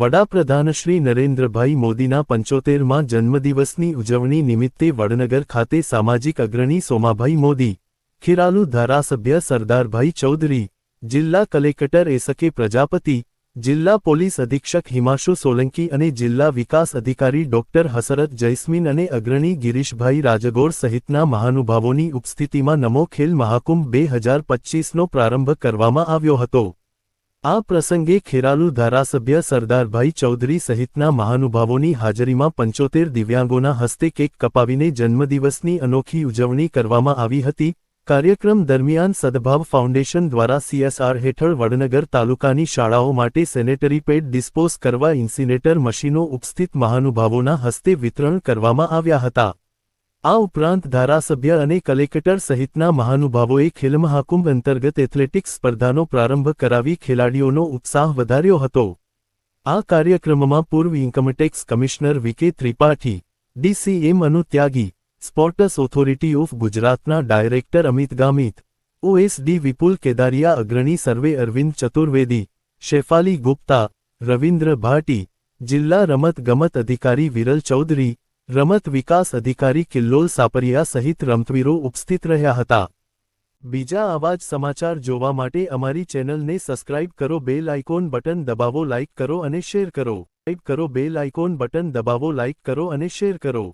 વડાપ્રધાન શ્રી નરેન્દ્રભાઈ મોદીના પંચોતેરમાં જન્મદિવસની ઉજવણી નિમિત્તે વડનગર ખાતે સામાજિક અગ્રણી સોમાભાઈ મોદી, ખીરાલુ ધારાસભ્ય સરદારભાઈ ચૌધરી, જિલ્લા કલેક્ટર એસકે પ્રજાપતિ, જિલ્લા પોલીસ અધિક્ષક હિમાશુ સોલંકી અને જિલ્લા વિકાસ અધિકારી ડોક્ટર હસરત જૈસ્મીન અને અગ્રણી ગિરીશભાઈ રાજગોર સહિતના મહાનુભાવોની ઉપસ્થિતિમાં નમો ખેલ મહાકુંભ બે હજાર પચ્ચીસનો પ્રારંભ કરવામાં આવ્યો હતો. આ પ્રસંગે ખેરાલુ ધારાસભ્ય સરદારભાઈ ચૌધરી સહિતના મહાનુભાવોની હાજરીમાં પંચોતેર દિવ્યાંગોના હસ્તે કેક કપાવીને જન્મદિવસની અનોખી ઉજવણી કરવામાં આવી હતી. કાર્યક્રમ દરમિયાન સદભાવ ફાઉન્ડેશન દ્વારા સીએસઆર હેઠળ વડનગર તાલુકાની શાળાઓ માટે સેનેટરી પેડ ડિસ્પોઝ કરવા ઇન્સિનેટર મશીનો ઉપસ્થિત મહાનુભાવોના હસ્તે વિતરણ કરવામાં આવ્યા હતા. આ ઉપરાંત ધારાસભ્ય અને કલેક્ટર સહિતના મહાનુભાવોએ ખેલમહાકુંભ અંતર્ગત એથ્લેટિક્સ સ્પર્ધાનો પ્રારંભ કરાવી ખેલાડીઓનો ઉત્સાહ વધાર્યો હતો. આ કાર્યક્રમમાં પૂર્વ income tax commissioner V K Tripathi DCM Anu Tyagi sports authority of ગુજરાતના ડાયરેક્ટર અમિત ગામિત, ઓએસડી વિપુલ કેદારિયા અગ્રણી સર્વે અરવિંદ ચતુર્વેદી, શેફાલી ગુપ્તા, રવિન્દ્ર ભાટી, જિલ્લા રમત ગમત અધિકારી વિરલ ચૌધરી રમત વિકાસ અધિકારી કિલ્લોલ સાપરિયા સહિત રમતવીરો ઉપસ્થિત રહ્યા હતા. બીજા આવા જ સમાચાર જોવા માટે અમારી ચેનલને સબસ્ક્રાઇબ કરો, બેલ આઇકોન બટન દબાવો, લાઇક કરો અને શેર કરો. ટાઈપ કરો, બેલ આઇકોન બટન દબાવો, લાઇક કરો અને શેર કરો.